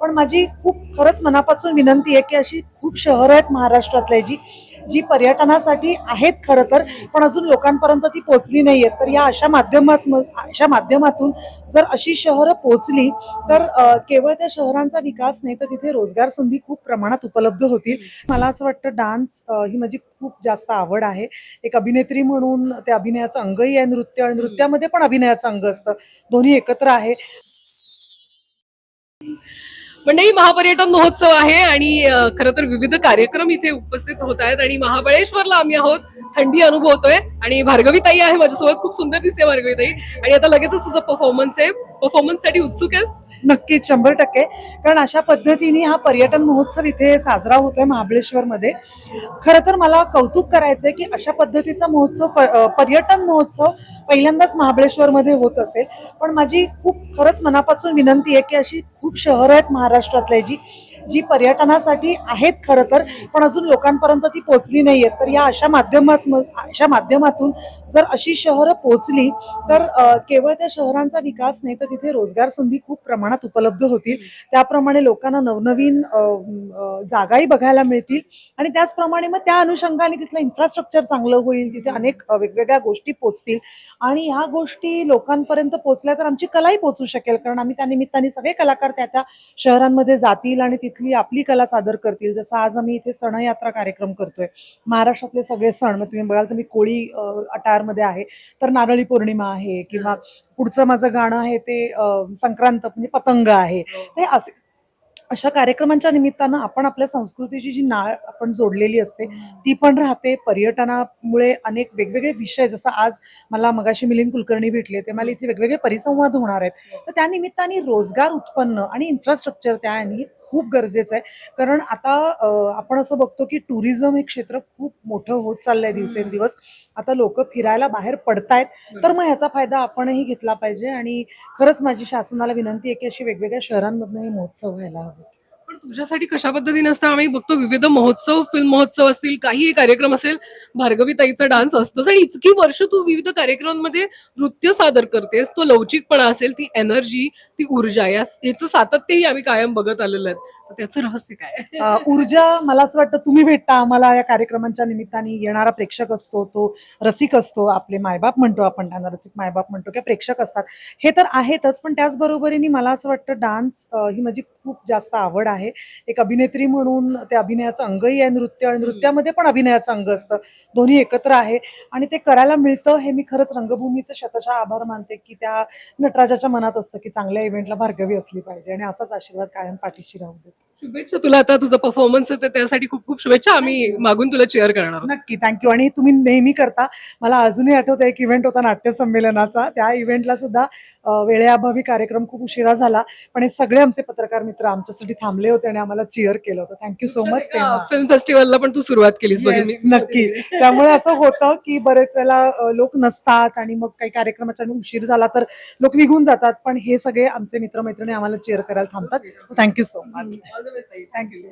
पण माझी खूप खरंच मनापासून विनंती आहे की अशी खूप शहरं आहेत महाराष्ट्रातले जी जी पर्यटनासाठी आहेत खरं तर पण अजून लोकांपर्यंत ती पोचली नाही आहेत. तर या अशा माध्यमात अशा माध्यमातून जर अशी शहरं पोचली तर केवळ त्या शहरांचा विकास नाही तर तिथे रोजगार संधी खूप प्रमाणात उपलब्ध होतील. मला असं वाटतं डान्स ही माझी खूप जास्त आवड आहे. एक अभिनेत्री म्हणून त्या अभिनयाचं अंगही आहे नृत्य आणि नृत्यामध्ये पण अभिनयाचं अंग असतं. दोन्ही एकत्र आहे. मंडळी महापर्यटन महोत्सव आहे आणि खरं तर विविध कार्यक्रम इथे उपस्थित होत आहेत आणि महाबळेश्वरला आम्ही आहोत. थंडी अनुभवतोय आणि भार्गवी ताई आहे माझ्यासोबत. खूप सुंदर दिसते भार्गवी ताई आणि आता लगेचच तुझा परफॉर्मन्स आहे. परफॉर्मन्ससाठी उत्सुक आहेस? नक्कीच शंभर टक्के. कारण अशा पद्धतीने हा पर्यटन महोत्सव इथे साजरा होतोय महाबळेश्वरमध्ये. खरं तर मला कौतुक करायचंय की अशा पद्धतीचा महोत्सव पर्यटन महोत्सव पहिल्यांदाच महाबळेश्वरमध्ये होत असेल. पण माझी खूप खरंच मनापासून विनंती आहे की अशी खूप शहरं आहेत महाराष्ट्रातले जी जी पर्यटनासाठी आहेत खरं तर पण अजून लोकांपर्यंत ती पोचली नाही आहेत तर या अशा माध्यमात अशा माध्यमातून जर अशी शहरं पोचली तर केवळ त्या शहरांचा विकास नाही तर तिथे रोजगार संधी खूप प्रमाणात उपलब्ध होतील. त्याप्रमाणे लोकांना नवनवीन जागाही बघायला मिळतील. आणि त्याचप्रमाणे मग त्या अनुषंगाने तिथलं इन्फ्रास्ट्रक्चर चांगलं होईल तिथे अनेक वेगवेगळ्या गोष्टी पोचतील आणि ह्या गोष्टी लोकांपर्यंत पोचल्या तर आमची कलाही पोचू शकेल कारण आम्ही त्या निमित्ताने सगळे कलाकार त्या त्या शहरांमध्ये जातील आणि तिथली आपली कला सादर करतील. जसं आज आम्ही इथे सणयात्रा कार्यक्रम करतोय. महाराष्ट्रातले सगळे सण मग तुम्ही बघाल तर मी कोळी अटारमध्ये आहे. तर नारळी पौर्णिमा आहे किंवा पुढचं माझं गाणं आहे ते संक्रांत म्हणजे पतंग आहे. ते असे अशा कार्यक्रमांच्या निमित्तानं आपण आपल्या संस्कृतीची जी नाळ आपण जोडलेली असते ती पण राहते. पर्यटनामुळे अनेक वेगवेगळे विषय जसं आज मला मगाशी मिलिंद कुलकर्णी भेटले ते मला इथे वेगवेगळे परिसंवाद होणार आहेत. तर त्या निमित्ताने रोजगार उत्पन्न आणि इन्फ्रास्ट्रक्चर त्या हे खूप गरजेचं आहे. कारण आता आपण असं बघतो की टुरिझम हे क्षेत्र खूप मोठं होत चाललंय दिवसेंदिवस. आता लोक फिरायला बाहेर पडतायत. तर मग ह्याचा फायदा आपणही घेतला पाहिजे आणि खरंच माझी शासनाला विनंती आहे की अशी वेगवेगळ्या शहरांमधनं हे महोत्सव व्हायला हवे. तुझ्यासाठी कशा पद्धतीने असतं? आम्ही बघतो विविध महोत्सव फिल्म महोत्सव असतील काहीही कार्यक्रम असेल भार्गवी ताईचा डान्स असतोच. आणि इतकी वर्ष तू विविध कार्यक्रमांमध्ये नृत्य सादर करतेस तो लवचिकपणा असेल ती एनर्जी ती ऊर्जा या याचं सातत्यही आम्ही कायम बघत आलेलं आहे तर त्याचं रहस्य काय? ऊर्जा मला असं वाटतं तुम्ही भेटता आम्हाला या कार्यक्रमांच्या निमित्ताने. येणारा प्रेक्षक असतो तो रसिक असतो आपले मायबाप म्हणतो आपण त्यांना रसिक मायबाप म्हणतो किंवा प्रेक्षक असतात. हे तर आहेतच पण त्याचबरोबरीने मला असं वाटतं डान्स ही माझी खूप जास्त आवड आहे. एक अभिनेत्री म्हणून त्या अभिनयाचं अंगही आहे नृत्य आणि नृत्यामध्ये पण अभिनयाचं अंग असतं. दोन्ही एकत्र आहे आणि ते करायला मिळतं हे मी खरंच रंगभूमीचं शतशः आभार मानते की त्या नटराजाच्या मनात असतं की चांगल्या इव्हेंटला भार्गवी असली पाहिजे आणि असाच आशीर्वाद कायम पाठीशी राहू दे शुभेच्छा तुला आता तुझा परफॉर्मन्स आहे तर त्यासाठी खूप खूप शुभेच्छा. आम्ही मागून तुला चेअर करणार आहोत. नक्की थँक्यू आणि तुम्ही नेहमी करता. मला अजूनही आठवतं एक इव्हेंट होता नाट्य संमेलनाचा त्या इव्हेंटला सुद्धा अं, वेळेअभावी कार्यक्रम खूप उशिरा झाला. पण हे सगळे आमचे पत्रकार मित्र आमच्यासाठी थांबले होते आणि आम्हाला चिअर केलं होतं. Thank you so much film फेस्टिवलला पण तू सुरुवात केलीस बघेन मी नक्की. त्यामुळे असं होतं की बरेच वेळेला अं, लोक नसतात आणि मग काही कार्यक्रमाच्या उशीर झाला तर लोक निघून जातात. पण हे सगळे आमचे मित्रमैत्रिणी आम्हाला चेअर करायला थांबतात. Thank you so much All the best, ताई. Thank you